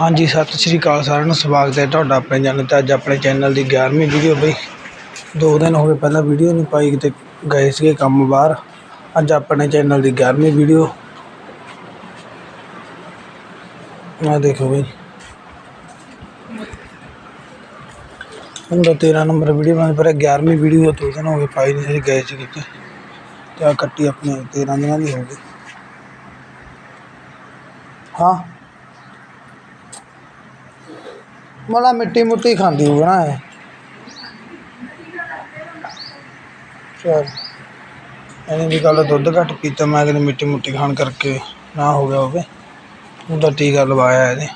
ਹਾਂਜੀ, ਸਤਿ ਸ਼੍ਰੀ ਅਕਾਲ ਸਾਰਿਆਂ ਨੂੰ, ਸਵਾਗਤ ਹੈ ਤੁਹਾਡਾ ਆਪਣੇ ਚੈਨਲ 'ਤੇ। ਅੱਜ ਆਪਣੇ ਚੈਨਲ ਦੀ 11ਵੀਂ ਵੀਡੀਓ ਬਈ, ਦੋ ਦਿਨ ਹੋ ਗਏ ਪਹਿਲਾਂ ਵੀਡੀਓ ਨਹੀਂ ਪਾਈ ਕਿਤੇ, ਗਏ ਸੀਗੇ ਕੰਮ ਬਾਹਰ। ਅੱਜ ਆਪਣੇ ਚੈਨਲ ਦੀ 11ਵੀਂ ਵੀਡੀਓ। ਆਹ ਦੇਖੋ ਬਈ। ਹੁਣ ਤਾਂ 13 ਨੰਬਰ ਵੀਡੀਓ ਬਣ ਪਰ 11ਵੀਂ ਵੀਡੀਓ ਦੋ ਦਿਨ ਹੋ ਗਏ ਪਾਈ ਨਹੀਂ ਸੀ ਗਏ ਸੀ ਕਿਤੇ। ਤੇ ਆਹ ਕੱਟੀ ਆਪਣੇ 13 ਦਿਨਾਂ ਦੀ ਹੋ ਗਈ। ਹਾਂ। ਮਲਾ ਮਿੱਟੀ ਮੁੱਟੀ ਖਾਂਦੀ ਹੋਊ ਨਾ ਇਹ। ਚਲ, ਇਹਨੇ ਵੀ ਕੱਲ ਦੁੱਧ ਘੱਟ ਪੀਤਾ, ਮੈਂ ਕਿਤੇ ਮਿੱਟੀ ਮੁੱਟੀ ਖਾਣ ਕਰਕੇ ਨਾ ਹੋ ਗਿਆ ਹੋਵੇ। ਹੁਣ ਤਾਂ ਟੀਕਾ ਲਵਾਇਆ ਇਹਦੇ।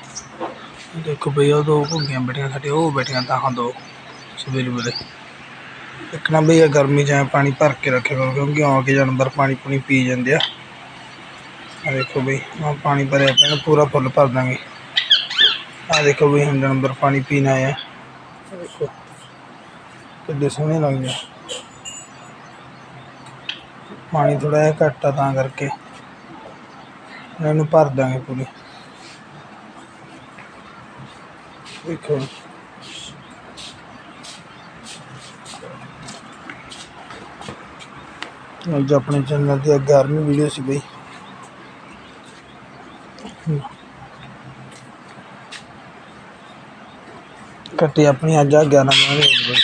ਦੇਖੋ ਬਈ, ਉਹ ਦੋ ਘੁੱਗੀਆਂ ਬੈਠੀਆਂ ਸਾਡੇ, ਉਹ ਬੈਠੀਆਂ ਤਾਂ ਹਾਂ ਦੋ, ਸਵੇਰੇ ਵੇਲੇ। ਇੱਕ ਨਾ ਬਈ ਇਹ ਗਰਮੀ 'ਚ ਐਂ ਪਾਣੀ ਭਰ ਕੇ ਰੱਖਿਆ ਕਰੋ, ਕਿਉਂਕਿ ਆ ਕੇ ਜਾਨਵਰ ਪਾਣੀ ਪੂਣੀ ਪੀ ਜਾਂਦੇ ਆ। ਆ ਦੇਖੋ ਬਈ ਆ ਪਾਣੀ ਭਰਿਆ ਪਿਆ, ਪੂਰਾ ਫੁੱਲ ਭਰ ਦਾਂਗੇ। ਆ ਦੇਖੋ ਵੀ ਹੁਣ ਨੰਬਰ ਪਾਣੀ ਪੀਣ ਆਏ ਦੇਖੋ ਕਿੱਡੇ ਸੋਹਣੇ ਲੱਗਦੇ ਪਾਣੀ ਥੋੜਾ ਜਿਹਾ ਘੱਟ ਆ ਤਾਂ ਕਰਕੇ। ਇਹਨੂੰ ਭਰ ਦਾਂਗੇ ਪੂਰੀ। ਦੇਖੋ। ਅੱਜ ਆਪਣੇ ਚੈਨਲ ਦੀ 11ਵੀਂ ਵੀਡੀਓ ਸੀ ਬਈ। ਕੱਟੀ ਆਪਣੀ ਅੱਜ ਆ 11 ਦਿਨਾਂ ਦੀ